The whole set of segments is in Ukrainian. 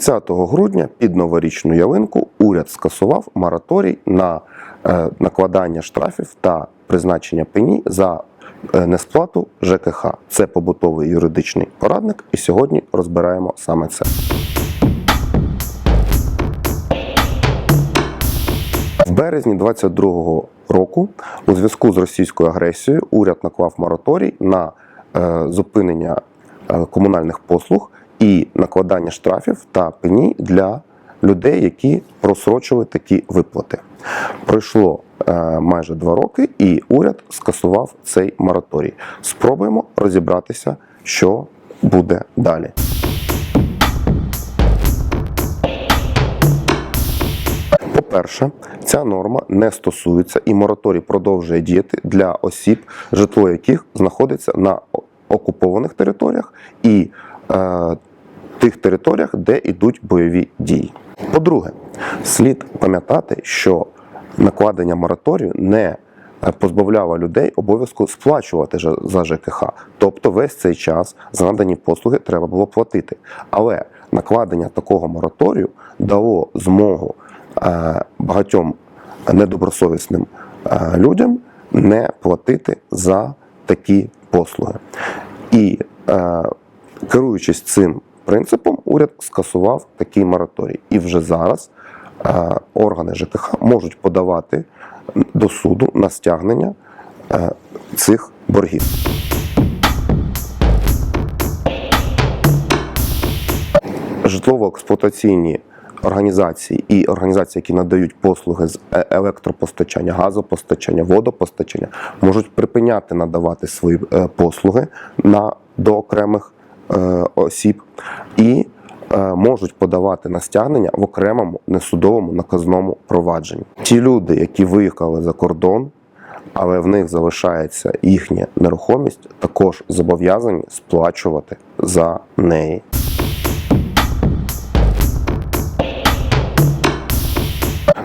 30 грудня під новорічну ялинку уряд скасував мораторій на е, накладання штрафів та призначення пені за е, несплату ЖКХ. Це побутовий юридичний порадник, і сьогодні розбираємо саме це. В березні 22-го року у зв'язку з російською агресією уряд наклав мораторій на е, зупинення комунальних послуг і накладання штрафів та пені для людей, які просрочили такі виплати. Пройшло е, майже два роки, і уряд скасував цей мораторій. Спробуємо розібратися, що буде далі. По-перше, ця норма не стосується і мораторій продовжує діяти для осіб, житло яких знаходиться на окупованих територіях і е, тих територіях, де йдуть бойові дії. По-друге, слід пам'ятати, що накладення мораторію не позбавляло людей обов'язку сплачувати за ЖКХ. Тобто весь цей час за надані послуги треба було платити. Але накладення такого мораторію дало змогу е, багатьом недобросовісним е, людям не платити за такі послуги. І е, керуючись цим принципом, уряд скасував такий мораторій. І вже зараз е, органи ЖКХ можуть подавати до суду на стягнення е, цих боргів. Житлово-експлуатаційні організації і організації, які надають послуги з е- електропостачання, газопостачання, водопостачання, можуть припиняти надавати свої послуги на до окремих осіб і е, можуть подавати на стягнення в окремому несудовому наказному провадженні. Ті люди, які виїхали за кордон, але в них залишається їхня нерухомість, також зобов'язані сплачувати за неї.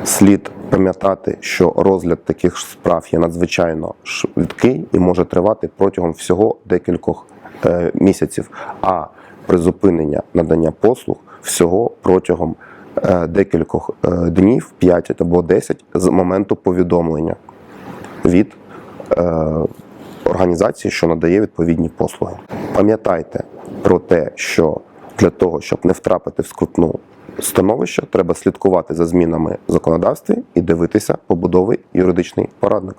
Слід пам'ятати, що розгляд таких справ є надзвичайно швидкий і може тривати протягом всього декількох е, місяців, а призупинення надання послуг всього протягом е, декількох е, днів, 5 або 10 з моменту повідомлення від організації, що надає відповідні послуги. Пам'ятайте про те, що для того, щоб не втрапити в скрутну становище, треба слідкувати за змінами законодавстві і дивитися побудовий юридичний порадник.